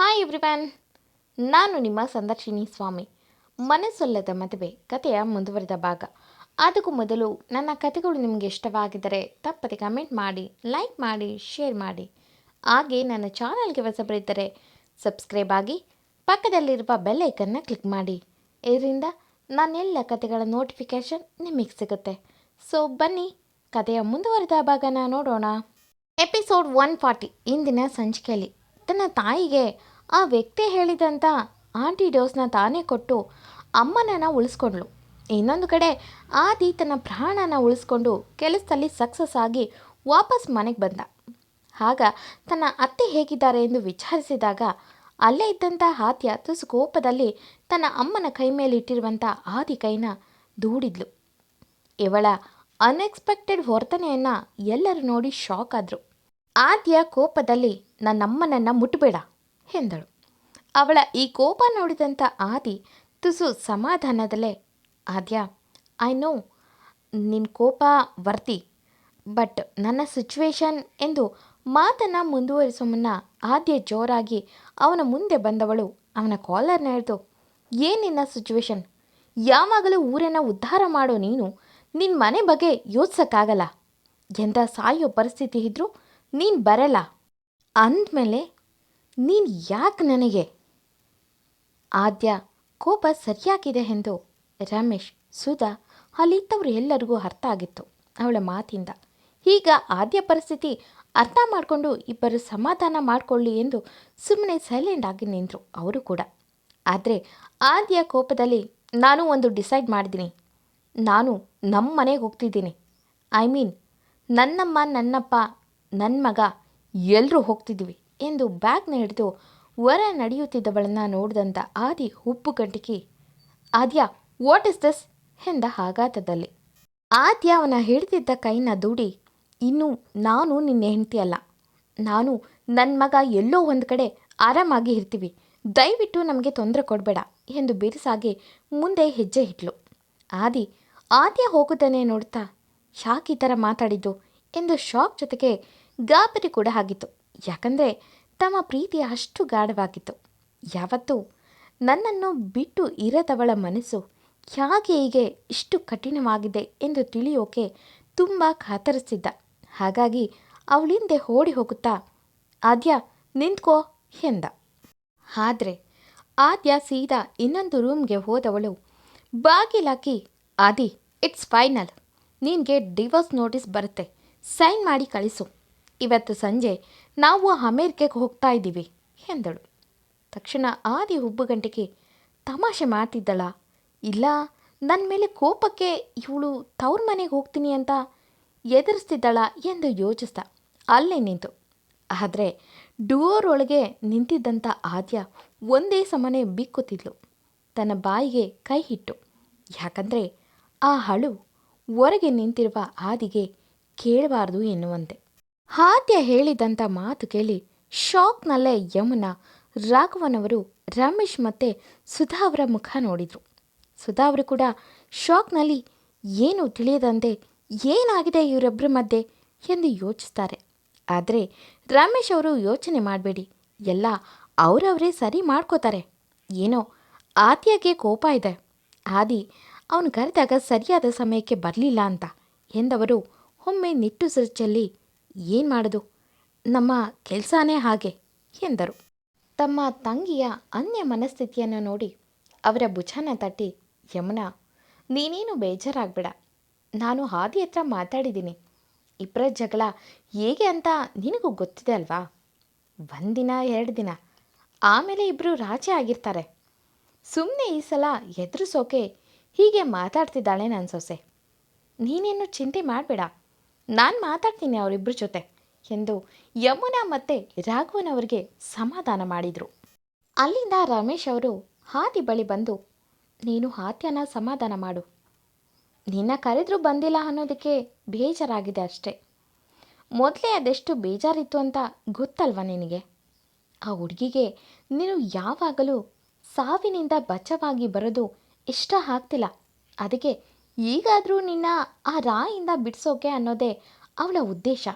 Hi everyone ನಾನು ನಿಮ್ಮ ಸಂದರ್ಶಿನಿ ಸ್ವಾಮಿ. ಮನಸ್ಸೊಲ್ಲದ ಮದುವೆ ಕಥೆಯ ಮುಂದುವರೆದ ಭಾಗ. ಅದಕ್ಕೂ ಮೊದಲು ನನ್ನ ಕಥೆಗಳು ನಿಮಗೆ ಇಷ್ಟವಾಗಿದ್ದರೆ ತಪ್ಪದೆ ಕಮೆಂಟ್ ಮಾಡಿ ಲೈಕ್ ಮಾಡಿ ಶೇರ್ ಮಾಡಿ. ಹಾಗೆ ನನ್ನ ಚಾನಲ್ಗೆ ಹೊಸಬರಿದ್ದರೆ ಸಬ್ಸ್ಕ್ರೈಬ್ ಆಗಿ, ಪಕ್ಕದಲ್ಲಿರುವ ಬೆಲ್ ಐಕನ್ನ ಕ್ಲಿಕ್ ಮಾಡಿ. ಇದರಿಂದ ನನ್ನೆಲ್ಲ ಕಥೆಗಳ ನೋಟಿಫಿಕೇಷನ್ ನಿಮಗೆ ಸಿಗುತ್ತೆ. ಸೊ ಬನ್ನಿ, ಕಥೆಯ ಮುಂದುವರೆದ ಭಾಗನ ನೋಡೋಣ. ಎಪಿಸೋಡ್ ಒನ್ ಫಾರ್ಟಿ ಇಂದಿನ ಸಂಚಿಕೆಯಲ್ಲಿ. ತನ್ನ ತಾಯಿಗೆ ಆ ವ್ಯಕ್ತಿ ಹೇಳಿದಂಥ ಆಂಟಿ ಡೋಸ್ನ ತಾನೇ ಕೊಟ್ಟು ಅಮ್ಮನನ್ನು ಉಳಿಸ್ಕೊಂಡ್ಳು. ಇನ್ನೊಂದು ಕಡೆ ಆದಿ ತನ್ನ ಪ್ರಾಣನ ಉಳಿಸ್ಕೊಂಡು ಕೆಲಸದಲ್ಲಿ ಸಕ್ಸಸ್ ಆಗಿ ವಾಪಸ್ ಮನೆಗೆ ಬಂದ. ಆಗ ತನ್ನ ಅತ್ತೆ ಹೇಗಿದ್ದಾರೆ ಎಂದು ವಿಚಾರಿಸಿದಾಗ ಅಲ್ಲೇ ಇದ್ದಂಥ ಆದ್ಯ ತುಸು ಕೋಪದಲ್ಲಿ ತನ್ನ ಅಮ್ಮನ ಕೈ ಮೇಲೆ ಇಟ್ಟಿರುವಂಥ ಆದಿ ಕೈನ ದೂಡಿದ್ಲು. ಇವಳ ಅನ್ಎಕ್ಸ್ಪೆಕ್ಟೆಡ್ ವರ್ತನೆಯನ್ನು ಎಲ್ಲರೂ ನೋಡಿ ಶಾಕ್ ಆದರು. ಆದ್ಯ ಕೋಪದಲ್ಲಿ ನನ್ನಮ್ಮನನ್ನು ಮುಟ್ಟಬೇಡ ಎಂದಳು. ಅವಳ ಈ ಕೋಪ ನೋಡಿದಂಥ ಆದಿ ತುಸು ಸಮಾಧಾನದಲ್ಲೇ, ಆದ್ಯ ಐ ನೋ ನಿನ್ನ ಕೋಪ ವರ್ತಿ ಬಟ್ ನನ್ನ ಸಿಚುವೇಶನ್ ಎಂದು ಮಾತನ್ನು ಮುಂದುವರಿಸುವ ಮುನ್ನ ಆದ್ಯ ಜೋರಾಗಿ ಅವನ ಮುಂದೆ ಬಂದವಳು. ಅವನ ಕಾಲರ್ನ ಹಿಡಿದು ಏನು ನಿನ್ನ ಸಿಚುವೇಶನ್ ಯಾವಾಗಲೂ ಊರನ್ನು ಉದ್ಧಾರ ಮಾಡೋ ನೀನು ನಿನ್ನ ಮನೆ ಬಗ್ಗೆ ಯೋಚಿಸೋಕ್ಕಾಗಲ್ಲ. ಎಂಥ ಸಾಯೋ ಪರಿಸ್ಥಿತಿ ಇದ್ದರೂ ನೀನು ಬರಲ್ಲ. ಅಂದಮೇಲೆ ನೀನು ಯಾಕೆ ನನಗೆ? ಆದ್ಯ ಕೋಪ ಸರಿಯಾಗಿದೆ ಎಂದು ರಮೇಶ್, ಸುಧಾ ಅಲ್ಲಿದ್ದವರು ಎಲ್ಲರಿಗೂ ಅರ್ಥ ಆಗಿತ್ತು ಅವಳ ಮಾತಿಂದ. ಈಗ ಆದ್ಯ ಪರಿಸ್ಥಿತಿ ಅರ್ಥ ಮಾಡಿಕೊಂಡು ಇಬ್ಬರು ಸಮಾಧಾನ ಮಾಡಿಕೊಳ್ಳಿ ಎಂದು ಸುಮ್ಮನೆ ಸೈಲೆಂಟ್ ಆಗಿ ನಿಂತರು ಅವರು ಕೂಡ. ಆದರೆ ಆದ್ಯ ಕೋಪದಲ್ಲಿ ನಾನು ಒಂದು ಡಿಸೈಡ್ ಮಾಡಿದ್ದೀನಿ. ನಾನು ನಮ್ಮ ಮನೆಗೆ ಹೋಗ್ತಿದ್ದೀನಿ. ಐ ಮೀನ್ ನನ್ನಮ್ಮ, ನನ್ನಪ್ಪ ನನ್ನ ಮಗ ಎಲ್ಲರೂ ಹೋಗ್ತಿದ್ವಿ. ಎಂದು ಬ್ಯಾಗ್ನ ಹಿಡಿದು ಹೊರ ನಡೆಯುತ್ತಿದ್ದವಳನ್ನು ನೋಡಿದಂಥ ಆದಿ ಉಪ್ಪು ಕಂಟಿಕಿ ಆದ್ಯ ವಾಟ್ ಇಸ್ ದಿಸ್ ಎಂದ ಆಘಾತದಲ್ಲಿ ಆದ್ಯ ಅವನ ಹಿಡಿದಿದ್ದ ಕೈನ ದೂಡಿ, ಇನ್ನು ನಾನು ನಿನ್ನ ಹೆಂಡತಿ ಅಲ್ಲ. ನಾನು ನನ್ನ ಮಗ ಎಲ್ಲೋ ಒಂದು ಕಡೆ ಆರಾಮಾಗಿ ಇರ್ತೀವಿ. ದಯವಿಟ್ಟು ನಮಗೆ ತೊಂದರೆ ಕೊಡಬೇಡ ಎಂದು ಬಿರುಸಾಗಿ ಮುಂದೆ ಹೆಜ್ಜೆ ಇಟ್ಲು. ಆದಿ, ಆದ್ಯ ಹೋಗುತ್ತಾನೆ ನೋಡ್ತಾ? ಯಾಕೆ ಈ ಥರ ಮಾತಾಡಿದ್ದು? ಎಂದು ಶಾಕ್ ಜೊತೆಗೆ ಗಾಬರಿ ಕೂಡ ಆಗಿತ್ತು. ಯಾಕಂದರೆ ತಮ್ಮ ಪ್ರೀತಿ ಅಷ್ಟು ಗಾಢವಾಗಿತ್ತು. ಯಾವತ್ತೂ ನನ್ನನ್ನು ಬಿಟ್ಟು ಇರದವಳ ಮನಸ್ಸು ಯಾಕೆ ಹೀಗೆ ಇಷ್ಟು ಕಠಿಣವಾಗಿದೆ ಎಂದು ತಿಳಿಯೋಕೆ ತುಂಬ ಕಾತರಿಸಿದ್ದ. ಹಾಗಾಗಿ ಅವಳಿಂದೆ ಓಡಿ ಹೋಗುತ್ತಾ, ಆದ್ಯ, ನಿಂತ್ಕೋ ಎಂದ. ಆದರೆ ಆದ್ಯ ಸೀದಾ ಇನ್ನೊಂದು ರೂಮ್ಗೆ ಹೋದವಳು ಬಾಗಿಲಾಕಿ ಆದಿ ಇಟ್ಸ್ ಫೈನಲ್ ನಿನಗೆ ಡಿವೋರ್ಸ್ ನೋಟಿಸ್ ಬರುತ್ತೆ. ಸೈನ್ ಮಾಡಿ ಕಳಿಸು. ಇವತ್ತು ಸಂಜೆ ನಾವು ಅಮೇರಿಕೆಗೆ ಹೋಗ್ತಾ ಇದ್ದೀವಿ ಎಂದಳು. ತಕ್ಷಣ ಆದಿ ಹುಬ್ಬುಗಂಟಿಗೆ, ತಮಾಷೆ ಮಾಡ್ತಿದ್ದಳ? ಇಲ್ಲ ನನ್ನ ಮೇಲೆ ಕೋಪಕ್ಕೆ ಇವಳು ತವ್ರ ಮನೆಗೆ ಹೋಗ್ತೀನಿ ಅಂತ ಎದುರಿಸ್ತಿದ್ದಳ? ಎಂದು ಯೋಚಿಸ್ದ. ಅಲ್ಲೇ ನಿಂತು. ಆದರೆ ಡೋರ್ ಒಳಗೆ ನಿಂತಿದ್ದಂಥ ಆದ್ಯ ಒಂದೇ ಸಮನೆ ಬಿಕ್ಕುತ್ತಿದ್ಲು. ತನ್ನ ಬಾಯಿಗೆ ಕೈ ಇಟ್ಟು. ಯಾಕಂದರೆ ಆ ಹಳು ಹೊರಗೆ ನಿಂತಿರುವ ಆದಿಗೆ ಕೇಳಬಾರ್ದು ಎನ್ನುವಂತೆ. ಆದ್ಯ ಹೇಳಿದಂಥ ಮಾತು ಕೇಳಿ ಶಾಕ್ನಲ್ಲೇ ಯಮುನಾ ರಾಘವನವರು ರಮೇಶ್ ಮತ್ತು ಸುಧಾ ಅವರ ಮುಖ ನೋಡಿದರು. ಸುಧಾ ಅವರು ಕೂಡ ಶಾಕ್ನಲ್ಲಿ ಏನು ತಿಳಿಯದಂತೆ ಏನಾಗಿದೆ ಇವರೊಬ್ಬರ ಮಧ್ಯೆ ಎಂದು ಯೋಚಿಸ್ತಾರೆ. ಆದರೆ ರಮೇಶ್ ಅವರು ಯೋಚನೆ ಮಾಡಬೇಡಿ, ಎಲ್ಲ ಅವರವರೇ ಸರಿ ಮಾಡ್ಕೋತಾರೆ. ಏನೋ ಆದ್ಯಗೆ ಕೋಪ ಇದೆ. ಆದಿ ಅವನು ಕರೆದಾಗ ಸರಿಯಾದ ಸಮಯಕ್ಕೆ ಬರಲಿಲ್ಲ ಅಂತ ಎಂದವರು ಒಮ್ಮೆ ನಿಟ್ಟುಸಿರು ಚೆಲ್ಲಿ ಏನು ಮಾಡೋದು? ನಮ್ಮ ಕೆಲಸನೇ ಹಾಗೆ, ಎಂದರು. ತಮ್ಮ ತಂಗಿಯ ಅನ್ಯ ಮನಸ್ಥಿತಿಯನ್ನು ನೋಡಿ ಅವರ ಭುಜನ ತಟ್ಟಿ, ಯಮುನಾ, ನೀನೇನು ಬೇಜಾರಾಗಬೇಡ. ನಾನು ಹಾದಿ ಹತ್ರ ಮಾತಾಡಿದ್ದೀನಿ. ಇಬ್ಬರ ಜಗಳ ಹೇಗೆ ಅಂತ ನಿನಗೂ ಗೊತ್ತಿದೆ ಅಲ್ವಾ? ಒಂದಿನ, ಎರಡು ದಿನ. ಆಮೇಲೆ ಇಬ್ಬರು ರಾಜಿ ಆಗಿರ್ತಾರೆ. ಸುಮ್ಮನೆ ಈ ಸಲ ಎದುರಿಸೋಕೆ ಹೀಗೆ ಮಾತಾಡ್ತಿದ್ದಾಳೆ ನನ್ನ ಸೊಸೆ. ನೀನೇನು ಚಿಂತೆ ಮಾಡಬೇಡ. ನಾನು ಮಾತಾಡ್ತೀನಿ ಅವರಿಬ್ಬರ ಜೊತೆ ಎಂದು ಯಮುನಾ ಮತ್ತು ರಾಘವನವರಿಗೆ ಸಮಾಧಾನ ಮಾಡಿದರು. ಅಲ್ಲಿಂದ ರಮೇಶ್ ಅವರು ಹಾದಿ ಬಳಿ ಬಂದು, ನೀನು ಹಾತ್ಯನ ಸಮಾಧಾನ ಮಾಡು. ನಿನ್ನ ಕರೆದರೂ ಬಂದಿಲ್ಲ ಅನ್ನೋದಕ್ಕೆ ಬೇಜಾರಾಗಿದೆ ಅಷ್ಟೇ. ಮೊದಲೇ ಅದೆಷ್ಟು ಬೇಜಾರಿತ್ತು ಅಂತ ಗೊತ್ತಲ್ವ ನಿನಗೆ? ಆ ಹುಡುಗಿಗೆ ನೀನು ಯಾವಾಗಲೂ ಸಾವಿನಿಂದ ಬಚಾವಾಗಿ ಬರೋದು ಇಷ್ಟ ಆಗ್ತಿಲ್ಲ. ಅದಕ್ಕೆ ಈಗಾದರೂ ನಿನ್ನ ಆ ರಾಯಿಂದ ಬಿಡಿಸೋಕೆ ಅನ್ನೋದೇ ಅವಳ ಉದ್ದೇಶ.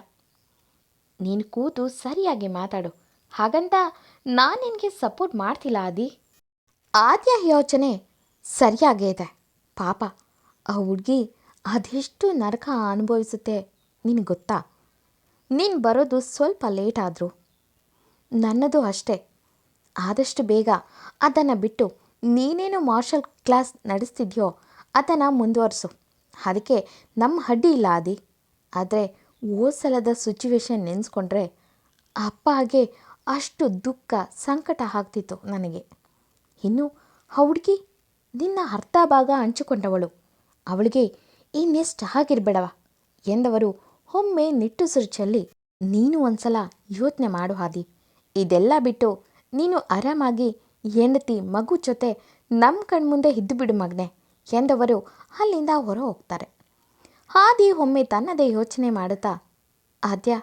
ನೀನು ಕೂತು ಸರಿಯಾಗಿ ಮಾತಾಡು. ಹಾಗಂತ ನಾನು ನಿನಗೆ ಸಪೋರ್ಟ್ ಮಾಡ್ತಿಲ್ಲ ಆದಿ. ಆದ್ಯ ಯೋಚನೆ ಸರಿಯಾಗೇ ಇದೆ. ಪಾಪ, ಆ ಹುಡುಗಿ ಅದೆಷ್ಟು ನರಕ ಅನುಭವಿಸುತ್ತೆ ನಿನಗೆ ಗೊತ್ತಾ? ನೀನು ಬರೋದು ಸ್ವಲ್ಪ ಲೇಟ್ ಆದರೂ. ನನ್ನದು ಅಷ್ಟೇ. ಆದಷ್ಟು ಬೇಗ ಅದನ್ನು ಬಿಟ್ಟು ನೀನೇನು ಮಾರ್ಷಲ್ ಕ್ಲಾಸ್ ನಡೆಸ್ತಿದ್ಯೋ ಅದನ್ನು ಮುಂದುವರಿಸು. ಅದಕ್ಕೆ ನಮ್ಮ ಅಡ್ಡಿ ಇಲ್ಲ ಆದಿ. ಆದರೆ ಹೋದ ಸಲದ ಸಿಚುವೇಶನ್ ನೆನೆಸ್ಕೊಂಡ್ರೆ ಅಪ್ಪಗೆ ಅಷ್ಟು ದುಃಖ, ಸಂಕಟ ಆಗ್ತಿತ್ತು ನನಗೆ. ಇನ್ನು ಆ ಹುಡುಗಿ ನಿನ್ನ ಅರ್ಧ ಭಾಗ ಹಂಚಿಕೊಂಡವಳು. ಅವಳಿಗೆ ಇನ್ನೆಷ್ಟು ಆಗಿರಬೇಡವ ಎಂದವರು ಒಮ್ಮೆ ನಿಟ್ಟುಸಿರು ಚೆಲ್ಲಿ ನೀನು ಒಂದ್ಸಲ ಯೋಚನೆ ಮಾಡು ಹಾದಿ ಇದೆಲ್ಲ ಬಿಟ್ಟು ನೀನು ಆರಾಮಾಗಿ ಹೆಂಡತಿ ಮಗು ಜೊತೆ ನಮ್ಮ ಕಣ್ಮುಂದೆ ಇದ್ದು ಬಿಡು ಮಗನೆ. ಎಂದವರು ಅಲ್ಲಿಂದ ಹೊರ ಹೋಗ್ತಾರೆ ಹಾದಿ ಒಮ್ಮೆ ತನ್ನದೇ ಯೋಚನೆ ಮಾಡುತ್ತಾ, ಆದ್ಯ,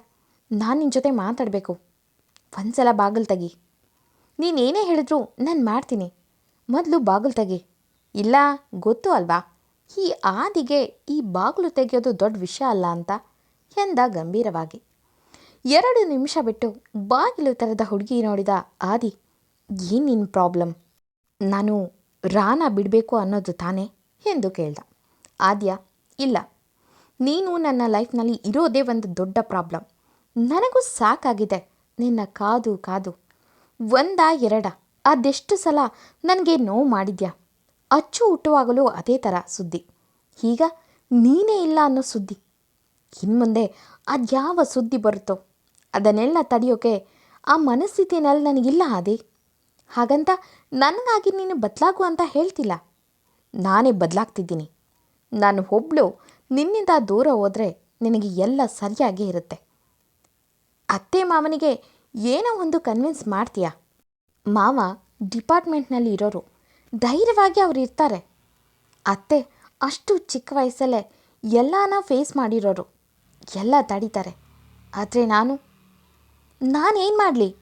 ನಾನು ನಿನ್ನ ಜೊತೆ ಮಾತಾಡಬೇಕು. ಒಂದ್ಸಲ ಬಾಗಿಲು ತೆಗಿ. ನೀನೇನೇ ಹೇಳಿದ್ರು ನಾನು ಮಾಡ್ತೀನಿ. ಮೊದಲು ಬಾಗಿಲು ತೆಗಿ. ಇಲ್ಲ, ಗೊತ್ತು ಅಲ್ವಾ? ಈ ಆದಿಗೆ ಈ ಬಾಗಿಲು ತೆಗೆಯೋದು ದೊಡ್ಡ ವಿಷಯ ಅಲ್ಲ ಅಂತ ಎಂದ ಗಂಭೀರವಾಗಿ. ಎರಡು ನಿಮಿಷ ಬಿಟ್ಟು ಬಾಗಿಲು ತೆರೆದ ಹುಡುಗಿ ನೋಡಿದ ಆದಿ, ಏನು ನಿನ್ನ ಪ್ರಾಬ್ಲಮ್? ನಾನು ರಾನ ಬಿಡಬೇಕು ಅನ್ನೋದು ತಾನೇ ಎಂದು ಕೇಳ್ದ. ಆದ್ಯ, ಇಲ್ಲ. ನೀನು ನನ್ನ ಲೈಫ್ನಲ್ಲಿ ಇರೋದೇ ಒಂದು ದೊಡ್ಡ ಪ್ರಾಬ್ಲಮ್. ನನಗೂ ಸಾಕಾಗಿದೆ. ನಿನ್ನ ಕಾದು ಕಾದು. ಒಂದ ಎರಡ. ಅದೆಷ್ಟು ಸಲ ನನಗೆ ನೋವು ಮಾಡಿದ್ಯಾ? ಅಚ್ಚು ಹುಟ್ಟುವಾಗಲೂ ಅದೇ ಥರ ಸುದ್ದಿ. ಈಗ ನೀನೇ ಇಲ್ಲ ಅನ್ನೋ ಸುದ್ದಿ. ಇನ್ಮುಂದೆ ಅದ್ಯಾವ ಸುದ್ದಿ ಬರುತ್ತೋ? ಅದನ್ನೆಲ್ಲ ತಡೆಯೋಕೆ ಆ ಮನಸ್ಥಿತಿನಲ್ಲಿ ನನಗಿಲ್ಲ ಆದಿ. ಹಾಗಂತ ನನಗಾಗಿ ನೀನು ಬದಲಾಗು ಅಂತ ಹೇಳ್ತಿಲ್ಲ. ನಾನೇ ಬದಲಾಗ್ತಿದ್ದೀನಿ. ನಾನು ಒಬ್ಳು ನಿನ್ನಿಂದ ದೂರ ಹೋದರೆ ನಿನಗೆ ಎಲ್ಲ ಸರಿಯಾಗೇ ಇರುತ್ತೆ. ಅತ್ತೆ ಮಾವನಿಗೆ ಏನೋ ಒಂದು ಕನ್ವಿನ್ಸ್ ಮಾಡ್ತೀಯಾ? ಮಾವ ಡಿಪಾರ್ಟ್ಮೆಂಟ್ನಲ್ಲಿ ಇರೋರು. ಧೈರ್ಯವಾಗಿ ಅವರು ಇರ್ತಾರೆ. ಅತ್ತೆ ಅಷ್ಟು ಚಿಕ್ಕ ವಯಸ್ಸಲ್ಲೇ ಎಲ್ಲಾನ ಫೇಸ್ ಮಾಡಿರೋರು. ಎಲ್ಲ ತಡೀತಾರೆ. ಆದರೆ ನಾನು, ನಾನೇನು ಮಾಡಲಿ?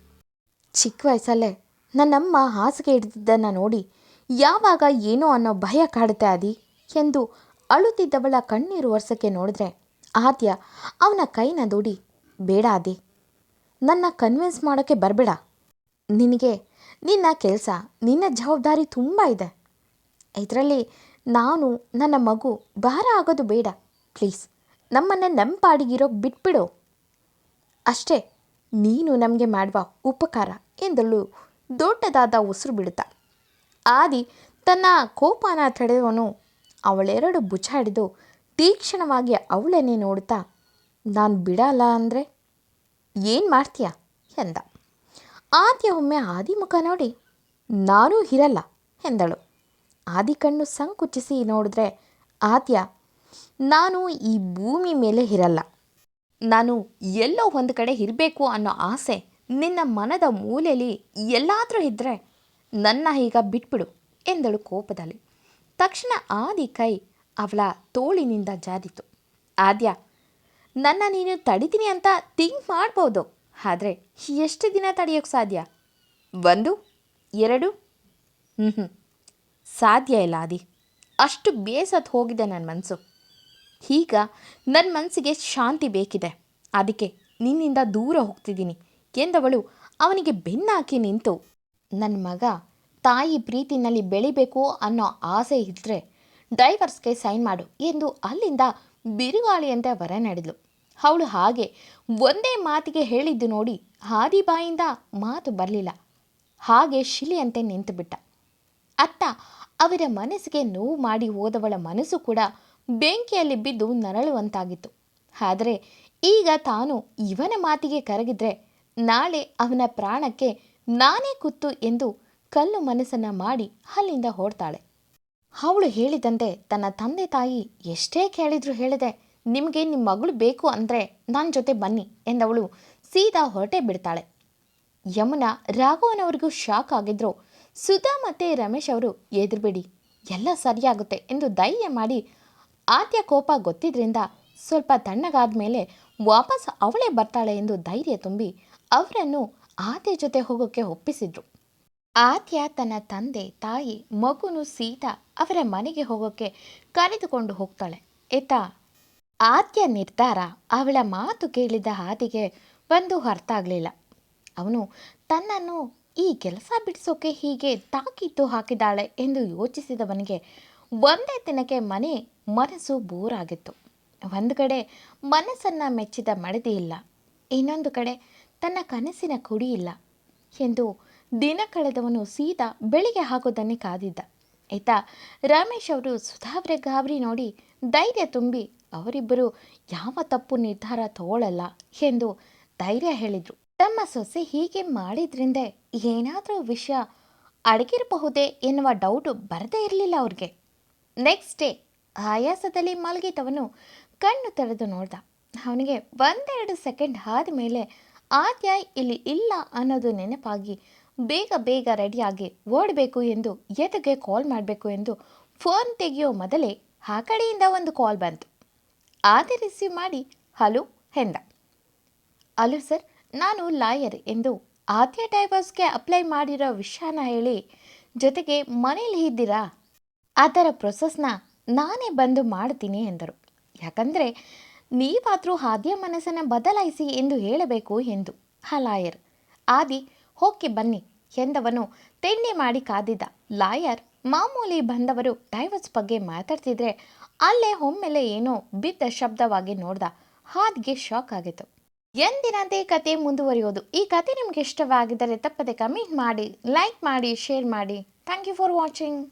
ಚಿಕ್ಕ ವಯಸ್ಸಲ್ಲೇ ನನ್ನಮ್ಮ ಹಾಸಿಗೆ ಹಿಡಿದಿದ್ದನ್ನು ನೋಡಿ, ಯಾವಾಗ ಏನೋ ಅನ್ನೋ ಭಯ ಕಾಡುತ್ತೆ ಆದಿ? ಎಂದು ಅಳುತ್ತಿದ್ದವಳ ಕಣ್ಣೀರು ವರ್ಷಕ್ಕೆ ನೋಡಿದ್ರೆ, ಆದ್ಯ, ಅವನ ಕೈನ ದೂಡಿ, ಬೇಡ ಆದಿ, ನನ್ನ ಕನ್ವಿನ್ಸ್ ಮಾಡೋಕ್ಕೆ ಬರಬೇಡ. ನಿನಗೆ, ನಿನ್ನ ಕೆಲಸ, ನಿನ್ನ ಜವಾಬ್ದಾರಿ ತುಂಬ ಇದೆ. ಇದರಲ್ಲಿ ನಾನು, ನನ್ನ ಮಗು ಭಾರ ಆಗೋದು ಬೇಡ. ಪ್ಲೀಸ್, ನಮ್ಮನ್ನು ನಂಪಾಡಿಗಿರೋ ಬಿಟ್ಬಿಡು. ಅಷ್ಟೇ, ನೀನು ನಮಗೆ ಮಾಡುವ ಉಪಕಾರ, ಎಂದಳು ದೊಡ್ಡದಾದ ಉಸಿರು ಬಿಡುತ್ತ ಆದಿ ತನ್ನ ಕೋಪನ ತಡೆದವನು ಅವಳೆರಡು ಭುಜ ಹಿಡಿದು ತೀಕ್ಷ್ಣವಾಗಿ ಅವಳನ್ನೇ ನೋಡ್ತಾ ನಾನು ಬಿಡಲ್ಲ ಅಂದರೆ? ಏನು ಮಾಡ್ತೀಯ? ಎಂದ. ಆದ್ಯ ಒಮ್ಮೆ ಆದಿ ಮುಖ ನೋಡಿ, ನಾನೂ ಇರಲ್ಲ ಎಂದಳು. ಆದಿ ಕಣ್ಣು ಸಂಕುಚಿಸಿ ನೋಡಿದ್ರೆ, ಆದ್ಯ, ನಾನು ಈ ಭೂಮಿ ಮೇಲೆ ಇರಲ್ಲ ನಾನು ಎಲ್ಲೋ ಒಂದು ಕಡೆ ಇರಬೇಕು ಅನ್ನೋ ಆಸೆ ನಿನ್ನ ಮನದ ಮೂಲೆಯಲ್ಲಿ ಎಲ್ಲಾದರೂ ಇದ್ದರೆ ನನ್ನ ಈಗ ಬಿಟ್ಬಿಡು ಎಂದಳು ಕೋಪದಲ್ಲಿ. ತಕ್ಷಣ ಆದಿ ಕೈ ಅವಳ ತೋಳಿನಿಂದ ಜಾರಿತು ಆದ್ಯ, ನನ್ನ ನೀನು ತಡಿತೀನಿ ಅಂತ ಥಿಂಕ್ ಮಾಡ್ಬೋದು, ಆದರೆ ಎಷ್ಟು ದಿನ ತಡೆಯೋಕ್ಕೆ ಸಾಧ್ಯ? ಒಂದು, ಎರಡು? ಹ್ಞೂ ಹ್ಞೂ ಸಾಧ್ಯ ಇಲ್ಲ ಆದಿ. ಅಷ್ಟು ಬೇಸತ್ತು ಹೋಗಿದೆ ನನ್ನ ಮನಸ್ಸು ಈಗ ನನ್ನ ಮನಸ್ಸಿಗೆ ಶಾಂತಿ ಬೇಕಿದೆ. ಅದಕ್ಕೆ ನಿನ್ನಿಂದ ದೂರ ಹೋಗ್ತಿದ್ದೀನಿ. ಎಂದವಳು ಅವನಿಗೆ ಬೆನ್ನಾಕಿ ನಿಂತು, ನನ್ನ ಮಗ, ತಾಯಿ ಪ್ರೀತಿನಲ್ಲಿ ಬೆಳಿಬೇಕು ಅನ್ನೋ ಆಸೆ ಇದ್ದರೆ ಡ್ರೈವರ್ಸ್ಗೆ ಸೈನ್ ಮಾಡು ಎಂದು ಅಲ್ಲಿಂದ ಬಿರುಗಾಳಿಯಂತೆ ಹೊರ ನಡೆದಳು ಅವಳು ಹಾಗೆ ಒಂದೇ ಮಾತಿಗೆ ಹೇಳಿದ್ದು ನೋಡಿ ಹಾದಿ ಬಾಯಿಂದ ಮಾತು ಬರಲಿಲ್ಲ. ಹಾಗೆ ಶಿಲೆಯಂತೆ ನಿಂತುಬಿಟ್ಟ ಅತ್ತ ಅವರ ಮನಸ್ಸಿಗೆ ನೋವು ಮಾಡಿ ಹೋದವಳ ಮನಸ್ಸು ಕೂಡ ಬೆಂಕಿಯಲ್ಲಿ ಬಿದ್ದು ನರಳುವಂತಾಗಿತ್ತು. ಆದರೆ ಈಗ ತಾನು ಇವನ ಮಾತಿಗೆ ಕರಗಿದ್ರೆ ನಾಳೆ ಅವನ ಪ್ರಾಣಕ್ಕೆ ನಾನೇ ಕುತ್ತು ಎಂದು ಕಲ್ಲು ಮನಸ್ಸನ್ನು ಮಾಡಿ ಅಲ್ಲಿಂದ ಹೊರತಾಳೆ ಅವಳು ಹೇಳಿದಂತೆ ತನ್ನ ತಂದೆ ತಾಯಿ ಎಷ್ಟೇ ಕೇಳಿದ್ರು ಹೇಳಿದೆ, ನಿಮಗೆ ನಿಮ್ಮ ಮಗಳು ಬೇಕು ಅಂದರೆ ನನ್ನ ಜೊತೆ ಬನ್ನಿ ಎಂದವಳು ಸೀದಾ ಹೊರಟೆ ಬಿಡ್ತಾಳೆ. ಯಮುನಾ ರಾಘವನವರಿಗೂ ಶಾಕ್ ಆಗಿದ್ರು ಸುಧಾ ಮತ್ತು ರಮೇಶ್ ಅವರು ಎದುರುಬಿಡಿ ಎಲ್ಲ ಸರಿಯಾಗುತ್ತೆ ಎಂದು ಧೈರ್ಯ ಮಾಡಿ ಆದ್ಯ ಕೋಪ ಗೊತ್ತಿದ್ರಿಂದ ಸ್ವಲ್ಪ ತಣ್ಣಗಾದ ಮೇಲೆ ವಾಪಸ್ ಅವಳೇ ಬರ್ತಾಳೆ ಎಂದು ಧೈರ್ಯ ತುಂಬಿ ಅವರನ್ನು ಆತೆ ಜೊತೆ ಹೋಗೋಕ್ಕೆ ಒಪ್ಪಿಸಿದ್ರು. ಆತ್ಯ ತನ್ನ ತಂದೆ, ತಾಯಿ, ಮಗುನು ಸೀತಾ ಅವರ ಮನೆಗೆ ಹೋಗೋಕ್ಕೆ ಕರೆದುಕೊಂಡು ಹೋಗ್ತಾಳೆ. ಎತ್ತ ಆತ್ಯ ನಿರ್ಧಾರ ಅವಳ ಮಾತು ಕೇಳಿದ ಆದಿಗೆ ಒಂದು ಅರ್ಥ ಆಗಲಿಲ್ಲ. ಅವನು, ತನ್ನನ್ನು ಈ ಕೆಲಸ ಬಿಡಿಸೋಕೆ ಹೀಗೆ ತಾಕೀತು ಹಾಕಿದಾಳೆ ಎಂದು ಯೋಚಿಸಿದವನಿಗೆ ಒಂದೇ ದಿನಕ್ಕೆ ಮನೆ ಮನಸ್ಸು ಬೋರಾಗಿತ್ತು. ಒಂದು ಕಡೆ ಮನಸ್ಸನ್ನು ಮೆಚ್ಚಿದ ಮಡದಿ ಇಲ್ಲ. ಇನ್ನೊಂದು ಕಡೆ ತನ್ನ ಕನಸಿನ ಕುಡಿಯಿಲ್ಲ. ಎಂದು ದಿನ ಕಳೆದವನು ಸೀತಾ ಬೆಳಿಗ್ಗೆ ಹಾಕೋದನ್ನೇ ಕಾದಿದ್ದ. ಆಯ್ತಾ? ರಮೇಶ್ ಅವರು ಸುಧಾವ್ರೆ ಗಾಬರಿ ನೋಡಿ ಧೈರ್ಯ ತುಂಬಿ, ಅವರಿಬ್ಬರು ಯಾವ ತಪ್ಪು ನಿರ್ಧಾರ ತಗೊಳ್ಳಲ್ಲ ಎಂದು ಧೈರ್ಯ ಹೇಳಿದರು. ತಮ್ಮ ಸೊಸೆ ಹೀಗೆ ಮಾಡಿದ್ರಿಂದ ಏನಾದರೂ ವಿಷಯ ಅಡಗಿರಬಹುದೇ ಎನ್ನುವ ಡೌಟು ಬರದೇ ಇರಲಿಲ್ಲ ಅವ್ರಿಗೆ. ನೆಕ್ಸ್ಟ್ ಡೇ ಆಯಾಸದಲ್ಲಿ ಮಲಗಿದವನು ಕಣ್ಣು ತೆರೆದು ನೋಡ್ದ. ಅವನಿಗೆ ಒಂದೆರಡು ಸೆಕೆಂಡ್ ಆದ ಮೇಲೆ ಆದ್ಯ ಇಲ್ಲಿ ಇಲ್ಲ ಅನ್ನೋದು ನೆನಪಾಗಿ ಬೇಗ ಬೇಗ ರೆಡಿಯಾಗಿ ಓಡಬೇಕು ಎಂದು ಎದುಗೆ ಕಾಲ್ ಮಾಡಬೇಕು ಎಂದು ಫೋನ್ ತೆಗೆಯೋ ಮೊದಲೇ ಆ ಕಡೆಯಿಂದ ಒಂದು ಕಾಲ್ ಬಂತು. ಆದಿ ರಿಸೀವ್ ಮಾಡಿ, ಹಲೋ ಎಂದ ಅಲೋ ಸರ್, ನಾನು ಲಾಯರ್ ಎಂದು ಆದ್ಯ ಡೈವರ್ಸ್ಗೆ ಅಪ್ಲೈ ಮಾಡಿರೋ ವಿಷಯನ ಹೇಳಿ, ಜೊತೆಗೆ ಮನೇಲಿ ಇದ್ದೀರಾ? ಅದರ ಪ್ರೊಸೆಸ್ನ ನಾನೇ ಬಂದು ಮಾಡ್ತೀನಿ, ಎಂದರು. ಯಾಕಂದರೆ ನೀವಾದರೂ ಹಾದಿಯ ಮನಸ್ಸನ್ನು ಬದಲಾಯಿಸಿ ಎಂದು ಹೇಳಬೇಕು ಎಂದು, ಹಲಾಯರ್. ಲಾಯರ್ ಆದಿ, ಹೋಗಿ ಬನ್ನಿ ಎಂದವನು ತೆಣ್ಣೆ ಮಾಡಿ ಕಾದಿದ್ದ. ಲಾಯರ್, ಮಾಮೂಲಿ ಬಂದವರು ಡೈವರ್ಸ್ ಬಗ್ಗೆ ಮಾತಾಡ್ತಿದ್ರೆ ಅಲ್ಲೇ ಒಮ್ಮೆಲೆ ಏನೋ ಬಿದ್ದ ಶಬ್ದವಾಗಿ ನೋಡ್ದ. ಹಾದ್ಗೆ ಶಾಕ್ ಆಗಿತ್ತು. ಎಂದಿನಂತೆ ಕತೆ ಮುಂದುವರಿಯೋದು? ಈ ಕತೆ ನಿಮ್ಗೆ ಇಷ್ಟವಾಗಿದ್ದರೆ ತಪ್ಪದೆ ಕಮೆಂಟ್ ಮಾಡಿ, ಲೈಕ್ ಮಾಡಿ, ಶೇರ್ ಮಾಡಿ. Thank you for watching.